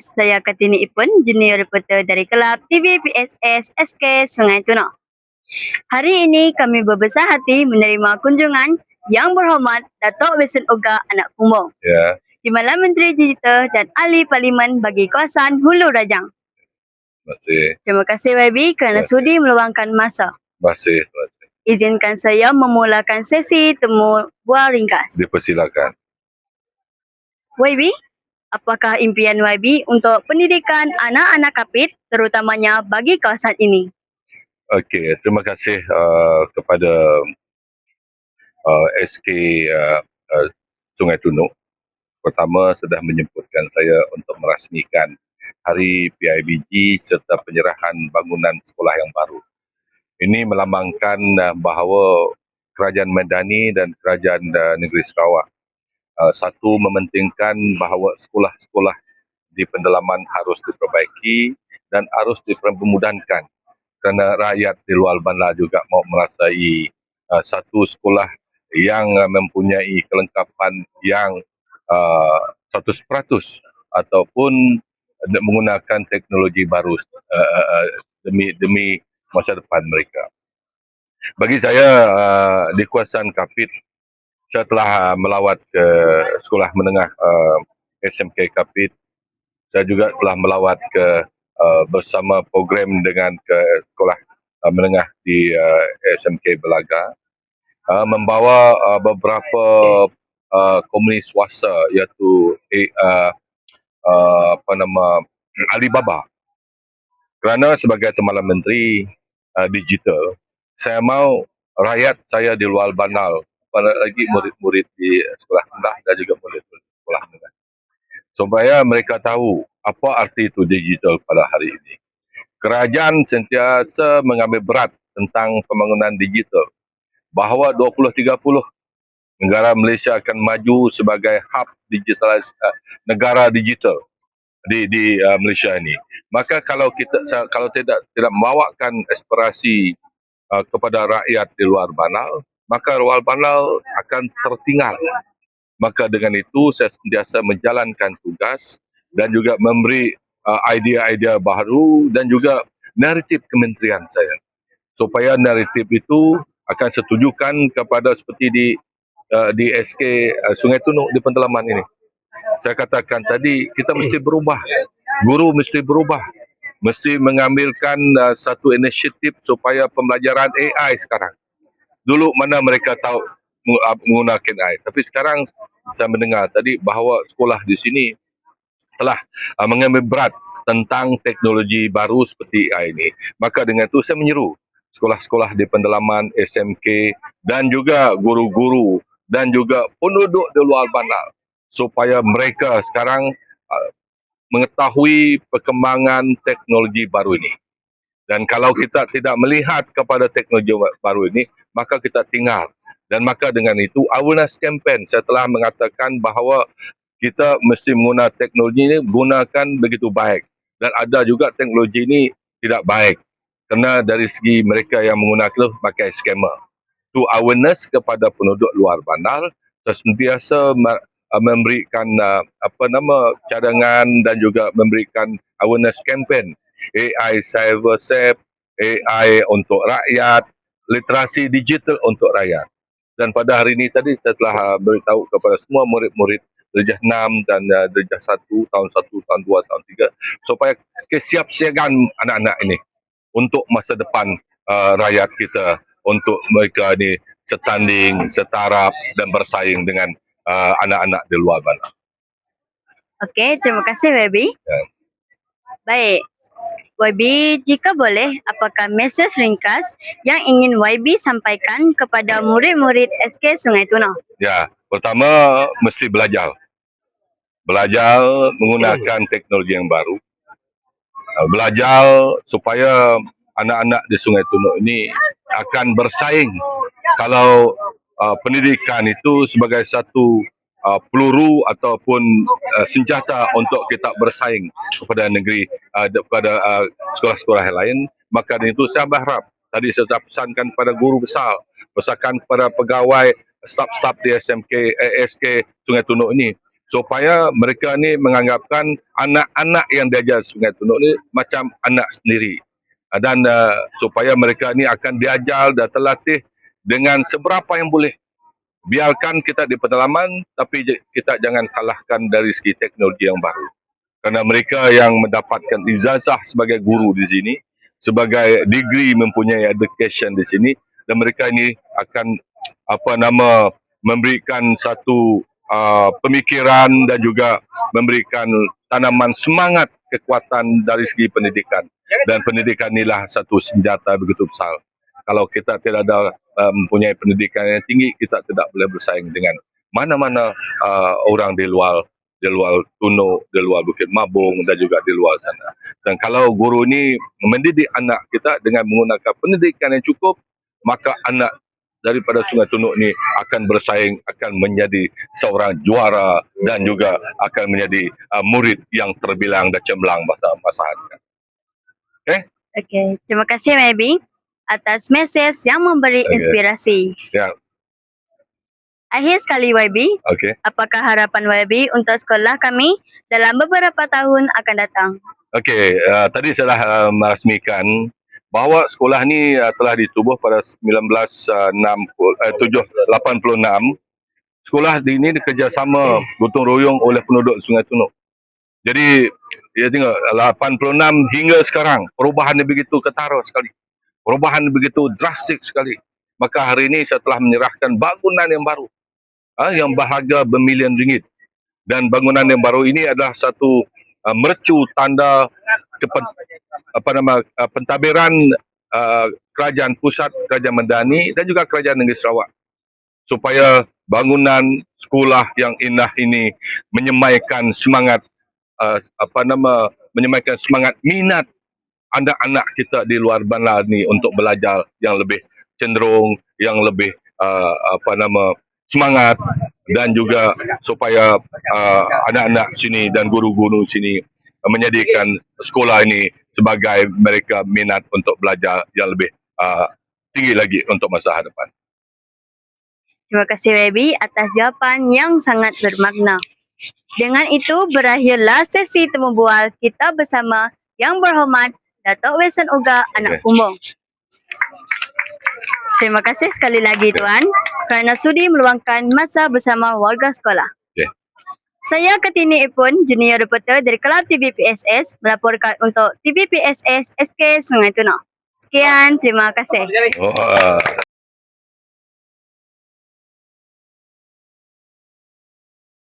Saya Kartini Ipun, junior reporter dari Kelab TV PSS SK Sungai Tunau. Hari ini kami berbesar hati menerima kunjungan yang berhormat Datuk Wilson Oga Anak Kumbong, Ya, Timbalan Menteri Digital dan Ahli Parlimen bagi kawasan Hulu Rajang. masih, Terima kasih YB kerana Terima kasih. sudi meluangkan masa. masih, masih. Izinkan saya memulakan sesi temu bual ringkas. Dipersilakan. YB, apakah impian YB untuk pendidikan anak-anak kapit terutamanya bagi kawasan ini? Okey, terima kasih uh, kepada uh, SK uh, uh, Sungai Tunuk. Pertama sudah menyemputkan saya untuk merasmikan Hari PIBG serta penyerahan bangunan sekolah yang baru. Ini melambangkan uh, bahawa Kerajaan Medani dan Kerajaan uh, Negeri Sarawak uh, satu mementingkan bahawa sekolah-sekolah di pendalaman harus diperbaiki dan harus dipermudahkan kerana rakyat di luar bandar juga mau merasai uh, satu sekolah yang uh, mempunyai kelengkapan yang uh, 100% ataupun uh, menggunakan teknologi baru uh, uh, demi demi masa depan mereka. Bagi saya uh, di kawasan Kapit saya telah uh, melawat ke sekolah menengah uh, SMK Kapit. Saya juga telah melawat ke uh, bersama program dengan ke sekolah uh, menengah di uh, SMK Belaga uh, membawa uh, beberapa uh, komunis swasta iaitu uh, uh, apa nama Alibaba. Kerana sebagai Timbalan Menteri uh, Digital, saya mau rakyat saya di luar bandar, apalagi murid-murid di sekolah rendah dan juga murid-murid sekolah menengah supaya mereka tahu apa arti itu digital pada hari ini. Kerajaan sentiasa mengambil berat tentang pembangunan digital. Bahawa 2030 negara Malaysia akan maju sebagai hub digital uh, negara digital di di uh, Malaysia ini. Maka kalau kita kalau tidak tidak membawakan aspirasi uh, kepada rakyat di luar bandar, maka luar bandar akan tertinggal maka dengan itu saya sentiasa menjalankan tugas dan juga memberi uh, idea-idea baru dan juga naratif kementerian saya supaya naratif itu akan setujukan kepada seperti di uh, di SK uh, Sungai Tunuk di pendalaman ini. Saya katakan tadi kita mesti berubah. Guru mesti berubah. Mesti mengambilkan uh, satu inisiatif supaya pembelajaran AI sekarang. Dulu mana mereka tahu uh, menggunakan AI. Tapi sekarang saya mendengar tadi bahawa sekolah di sini telah uh, mengambil berat tentang teknologi baru seperti AI ini. Maka dengan itu saya menyeru sekolah-sekolah di pendalaman SMK dan juga guru-guru dan juga penduduk di luar bandar supaya mereka sekarang uh, mengetahui perkembangan teknologi baru ini. Dan kalau kita tidak melihat kepada teknologi baru ini, maka kita tinggal. Dan maka dengan itu, awareness campaign saya telah mengatakan bahawa kita mesti menggunakan teknologi ini gunakan begitu baik. Dan ada juga teknologi ini tidak baik. Kerana dari segi mereka yang menggunakan pakai scammer. Itu awareness kepada penduduk luar bandar. Sentiasa uh, memberikan uh, apa nama cadangan dan juga memberikan awareness campaign AI cyber safe, AI untuk rakyat, literasi digital untuk rakyat. Dan pada hari ini tadi saya telah beritahu kepada semua murid-murid darjah 6 dan uh, darjah 1, tahun 1, tahun 2, tahun 3 supaya kesiapsiagaan anak-anak ini untuk masa depan uh, rakyat kita untuk mereka ni setanding, setaraf dan bersaing dengan uh, anak-anak di luar bandar. Okey, terima kasih YB. Ya. Baik. YB, jika boleh, apakah mesej ringkas yang ingin YB sampaikan kepada murid-murid SK Sungai Tunau? Ya, pertama mesti belajar. Belajar menggunakan teknologi yang baru. Uh, Belajar supaya anak-anak di Sungai Tunuk ini akan bersaing. Kalau uh, pendidikan itu sebagai satu uh, peluru ataupun uh, senjata untuk kita bersaing kepada negeri uh, kepada uh, sekolah-sekolah lain, maka dari itu saya berharap tadi saya telah pesankan kepada guru besar, pesankan kepada pegawai staf-staf di SMK eh, SK Sungai Tunuk ini supaya mereka ni menganggapkan anak-anak yang diajar Sungai Tunuk ni macam anak sendiri. Ah, dan uh, supaya mereka ni akan diajar dan terlatih dengan seberapa yang boleh biarkan kita di pedalaman tapi kita jangan kalahkan dari segi teknologi yang baru. Kerana mereka yang mendapatkan ijazah sebagai guru di sini sebagai degree mempunyai education di sini dan mereka ini akan apa nama memberikan satu uh, pemikiran dan juga memberikan tanaman semangat kekuatan dari segi pendidikan. Dan pendidikan inilah satu senjata begitu besar. Kalau kita tidak ada uh, mempunyai pendidikan yang tinggi kita tidak boleh bersaing dengan mana-mana uh, orang di luar di luar Tunuk, di luar Bukit Mabung dan juga di luar sana. Dan kalau guru ni mendidik anak kita dengan menggunakan pendidikan yang cukup, maka anak daripada Sungai Tunuk ni akan bersaing, akan menjadi seorang juara dan juga akan menjadi uh, murid yang terbilang dan cemerlang masa masa hadapan. Okey, terima kasih Maybe atas mesej yang memberi Okey. inspirasi. Ya. Akhir sekali YB, Okey. apakah harapan YB untuk sekolah kami dalam beberapa tahun akan datang? Okey, uh, tadi saya dah uh, merasmikan bahawa sekolah ni uh, telah ditubuh pada 1960 uh, 786. Sekolah ini bekerjasama gotong royong oleh penduduk Sungai Tunuk. Jadi ya tengok 86 hingga sekarang perubahan dia begitu ketara sekali. Perubahan begitu drastik sekali. Maka hari ini saya telah menyerahkan bangunan yang baru. ah, yang berharga bermilion ringgit. Dan bangunan yang baru ini adalah satu uh, mercu tanda kepen, apa nama uh, pentadbiran uh, kerajaan pusat, kerajaan Medani dan juga kerajaan negeri Sarawak supaya bangunan sekolah yang indah ini menyemaikan semangat uh, apa nama menyemaikan semangat minat anak-anak kita di luar bandar ni untuk belajar yang lebih cenderung, yang lebih uh, apa nama semangat dan juga supaya uh, anak-anak sini dan guru-guru sini menjadikan sekolah ini sebagai mereka minat untuk belajar yang lebih uh, tinggi lagi untuk masa hadapan. Terima kasih YB atas jawapan yang sangat bermakna. Dengan itu berakhirlah sesi temu bual kita bersama Yang Berhormat Datuk Wilson Uga Anak Kumbung. Terima kasih sekali lagi Tuan kerana sudi meluangkan masa bersama warga sekolah. Saya Ketini Ipun, junior reporter dari Kelab TVPSS melaporkan untuk TVPSS SK Sungai Tunau. Sekian, terima kasih. Oh,